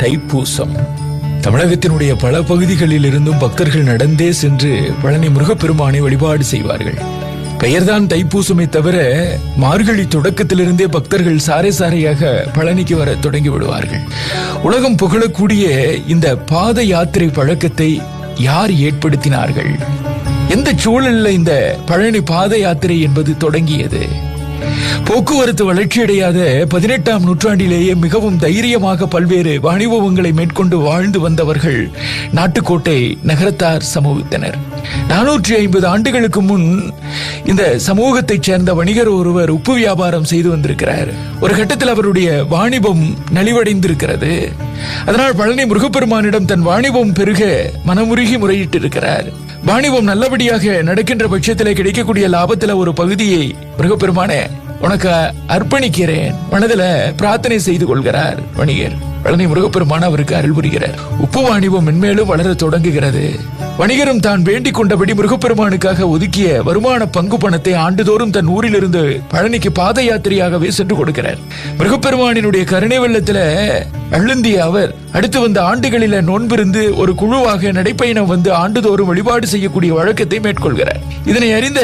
தைப்பூசம். தமிழகத்தினுடைய பல பகுதிகளில் இருந்தும் பக்தர்கள் நடந்தே சென்று பழனி முருகப்பெருமானை வழிபாடு செய்வார்கள். பெயர்தான் தைப்பூசமே தவிர மார்கழி தொடக்கத்திலிருந்தே பக்தர்கள் சாரை சாரையாக பழனிக்கு வர தொடங்கி விடுவார்கள். உலகம் புகழக்கூடிய இந்த பாத யாத்திரை பழக்கத்தை யார் ஏற்படுத்தினார்கள்? எந்த சூழலில் இந்த பழனி பாத யாத்திரை என்பது தொடங்கியது? போக்குவரத்து வளர்ச்சியடையாத பதினெட்டாம் நூற்றாண்டிலேயே மிகவும் தைரியமாக பல்வேறு வாணிபவங்களை மேற்கொண்டு வாழ்ந்து வந்தவர்கள் நாட்டுக்கோட்டை நகரத்தார் சமூகத்தினர். நானூற்றி ஐம்பது ஆண்டுகளுக்கு முன் இந்த சமூகத்தைச் சேர்ந்த வணிகர் ஒருவர் உப்பு வியாபாரம் செய்து வந்திருக்கிறார். ஒரு கட்டத்தில் அவருடைய வாணிபம் நலிவடைந்திருக்கிறது. அதனால் பழனி முருகப்பெருமானிடம் தன் வாணிபம் பெருக மனமுருகி முறையிட்டு இருக்கிறார் வாணிபம் நல்லபடியாக நடக்கின்ற பட்சத்திலே கிடைக்கக்கூடிய லாபத்துல ஒரு பகுதியை முருகப்பெருமானே உனக்கு அர்ப்பணிக்கிறேன். மனதில பிரார்த்தனை செய்து கொள்கிறார் வணிகர். பழனி முருகப்பெருமான அவருக்கு அருள் புரிகிறார். உப்பு வாணிபம் மென்மேலும் வளர தொடங்குகிறது. வணிகரும் தான் வேண்டிக் கொண்டபடி முருகப்பெருமானுக்காக ஒதுக்கிய வருமான பங்கு பணத்தை ஆண்டுதோறும் தன் ஊரிலிருந்து பழனிக்கு பாத யாத்திரையாகவே சென்று கொடுக்கிறார். முருகப்பெருமானினுடைய கருணை வெள்ளத்துல அழுந்திய அவர் அடுத்து வந்த ஆண்டுகளில நோன்பிருந்து ஒரு குழுவாக நடைப்பயணம் வந்து ஆண்டுதோறும் வழிபாடு செய்யக்கூடிய வழக்கத்தை மேற்கொள்கிறார். இதனை அறிந்த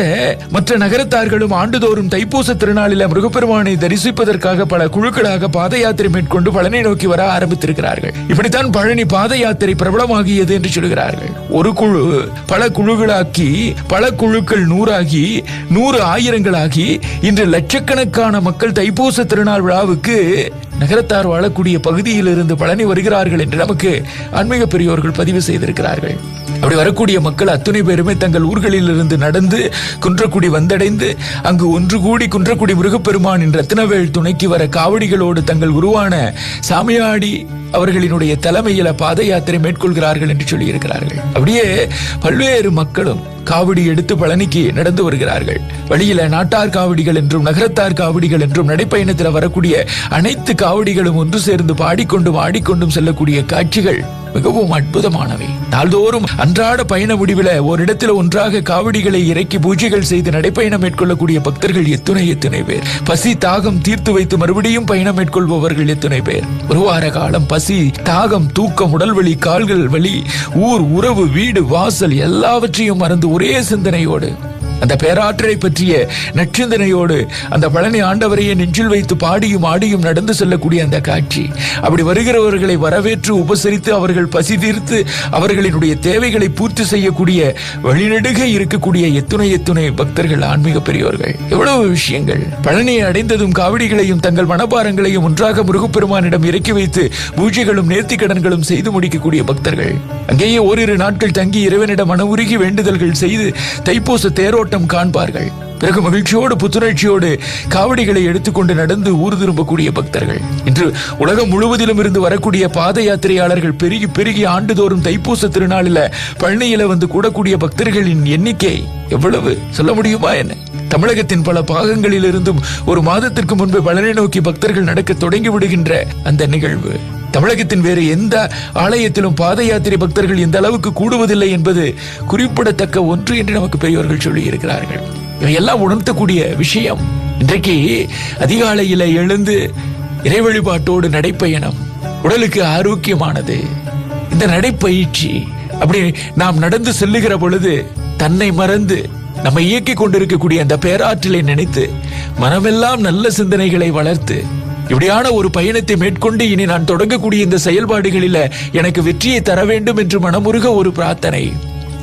மற்ற நகரத்தார்களும் ஆண்டுதோறும் தைப்பூச திருநாளில முருகப்பெருமானை தரிசிப்பதற்காக பல குழுக்களாக பாத யாத்திரை மேற்கொண்டு பழனி நோக்கி வர ஆரம்பித்திருக்கிறார்கள். இப்படித்தான் பழனி பாத யாத்திரை பிரபலமாகியது என்று சொல்கிறார்கள். ஒரு குழு பல குழுக்களாக்கி பல குழுக்கள் நூறாகி நூறு ஆயிரங்களாகி இன்று லட்சக்கணக்கான மக்கள் தைப்பூச திருநாள் விழாவுக்கு நகரத்தார் வாழக்கூடிய பகுதியில் இருந்து பழனி வருகிறார்கள் என்று நமக்கு ஆன்மீக பெரியோர்கள் பதிவு செய்திருக்கிறார்கள். அப்படி வரக்கூடிய மக்கள் அத்துணை பேருமே தங்கள் ஊர்களில் இருந்து நடந்து குன்றக்குடி வந்தடைந்து அங்கு ஒன்று கூடி குன்றக்குடி முருகப்பெருமானின் ரத்னவேல் துணைக்கு வர காவடிகளோடு தங்கள் உருவான சாமியாடி அவர்களினுடைய தலைமையில பாத யாத்திரை மேற்கொள்கிறார்கள் என்று சொல்லியிருக்கிறார்கள். அப்படியே பல்வேறு மக்களும் காவடி எடுத்து பழனிக்கு நடந்து வருகிறார்கள். வழியில நாட்டார் காவடிகள் என்றும் நகரத்தார் காவடிகள் என்றும் நடைப்பயணத்தில் வரக்கூடிய அனைத்து காவடிகளும் ஒன்று சேர்ந்து பாடிக்கொண்டும் ஆடிக்கொண்டும் செல்லக்கூடிய காட்சிகள் மிகவும் அற்புதமானவை. நாள்தோறும் அன்றாட பயண முடிவில் ஓரிடத்தில் ஒன்றாக காவடிகளை இறக்கி பூஜைகள் செய்து நடைப்பயணம் மேற்கொள்ளக்கூடிய பக்தர்கள் எத்துணை எத்துணை பேர். பசி தாகம் தீர்த்து வைத்து மறுபடியும் பயணம் மேற்கொள்பவர்கள் எத்துணை பேர். ஒரு வார காலம் பசி தாகம் தூக்கம் உடல் வலி கால்கள் வலி ஊர் உறவு வீடு வாசல் எல்லாவற்றையும் மறந்து ஒரே சிந்தனையோடு அந்த பேராற்றலை பற்றிய நற்சிந்தனையோடு அந்த பழனி ஆண்டவரையே நெஞ்சில் வைத்து பாடியும் ஆடியும் நடந்து செல்லக்கூடிய அந்த காட்சி. அப்படி வருகிறவர்களை வரவேற்று உபசரித்து அவர்கள் பசி தீர்த்து அவர்களினுடைய தேவைகளை பூர்த்தி செய்யக்கூடிய வழிநெடுக இருக்கக்கூடிய எத்துணை எத்துணை பக்தர்கள் ஆன்மீக பெரியோர்கள். எவ்வளவு விஷயங்கள். பழனியை அடைந்ததும் காவடிகளையும் தங்கள் மனபாரங்களையும் ஒன்றாக முருகப்பெருமானிடம் இறக்கி வைத்து பூஜைகளும் நேர்த்திக்கடன்களும் செய்து முடிக்கக்கூடிய பக்தர்கள். அங்கேயே ஓரிரு நாட்கள் தங்கி இறைவனிடம் மனவுருகி வேண்டுதல்கள் செய்து தைப்பூச ஓட்டம் காண்பார்கள். பிறகு மகிழ்ச்சியோடு புத்துணர்ச்சியோடு காவடிகளை எடுத்துக்கொண்டு நடந்து ஊர் திரும்பக்கூடிய பக்தர்கள். இன்று உலகம் முழுவதிலும் இருந்து வரக்கூடிய பாத யாத்திரையாளர்கள் பெருகி பெருகி ஆண்டுதோறும் தைப்பூச திருநாளில பழனியில வந்து கூடக்கூடிய பக்தர்களின் எண்ணிக்கை எவ்வளவு? சொல்ல முடியுமா என்ன? தமிழகத்தின் பல பாகங்களில் இருந்தும் ஒரு மாதத்திற்கு முன்பு பழனி நோக்கி பக்தர்கள் நடக்க தொடங்கி விடுகின்ற அந்த நிகழ்வு. தமிழகத்தின் வேறு எந்த ஆலயத்திலும் பாத யாத்திரை பக்தர்கள் இந்த அளவுக்கு கூடுவதில்லை என்பது குறிப்பிடத்தக்க ஒன்று என்று நமக்கு பெரியவர்கள் சொல்லி இருக்கிறார்கள் இவையெல்லாம் உணர்த்தக்கூடிய விஷயம். இன்றைக்கு அதிகாலையில எழுந்து இறை வழிபாட்டோடு நடைப்பயணம் உடலுக்கு ஆரோக்கியமானது. இந்த நடைப்பயிற்சி அப்படி நாம் நடந்து செல்லுகிற பொழுது தன்னை மறந்து நம்ம இயக்கி கொண்டிருக்கக்கூடிய அந்த பேராற்றலை நினைத்து மனமெல்லாம் நல்ல சிந்தனைகளை வளர்த்து இப்படியான ஒரு பயணத்தை மேற்கொண்டு இனி நான் தொடங்கக்கூடிய இந்த செயல்பாடுகளில எனக்கு வெற்றியை தர வேண்டும் என்று மனமுருக ஒரு பிரார்த்தனை.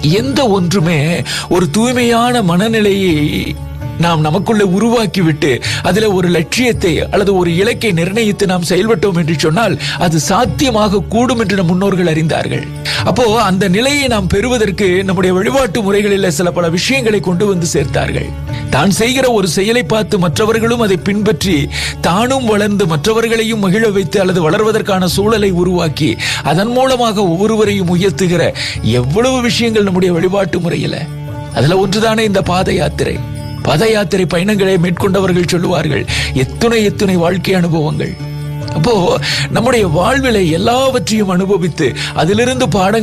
எந்த ஒன்றுமே ஒரு தூய்மையான மனநிலையை நாம் நமக்குள்ள உருவாக்கிவிட்டு அதுல ஒரு லட்சியத்தை அல்லது ஒரு இலக்கை நிர்ணயித்து நாம் செயல்பட்டோம் என்று சொன்னால் அது சாத்தியமாக கூடும் என்று நம் முன்னோர்கள் அறிந்தார்கள். அப்போ அந்த நிலையை நாம் பெறுவதற்கு நம்முடைய வழிபாட்டு முறைகளில் சில பல விஷயங்களை கொண்டு வந்து சேர்த்தார்கள். தான் செய்கிற ஒரு செயலை பார்த்து மற்றவர்களும் அதை பின்பற்றி தானும் வளர்ந்து மற்றவர்களையும் மகிழ வைத்து அல்லது வளர்வதற்கான சூழலை உருவாக்கி அதன் மூலமாக ஒவ்வொருவரையும் உயர்த்துகிற எவ்வளவு விஷயங்கள் நம்முடைய வழிபாட்டு முறையில. அதுல ஒன்றுதானே இந்த பாத யாத்திரை. பத யாத்திரை பயணங்களை மேற்கொண்டவர்கள் சொல்லுவார்கள் எத்துணை எத்துணை வாழ்க்கை அனுபவங்கள். அப்போ நம்முடைய வாழ்விலை எல்லாவற்றையும் அனுபவித்து அதிலிருந்து பாடங்கள்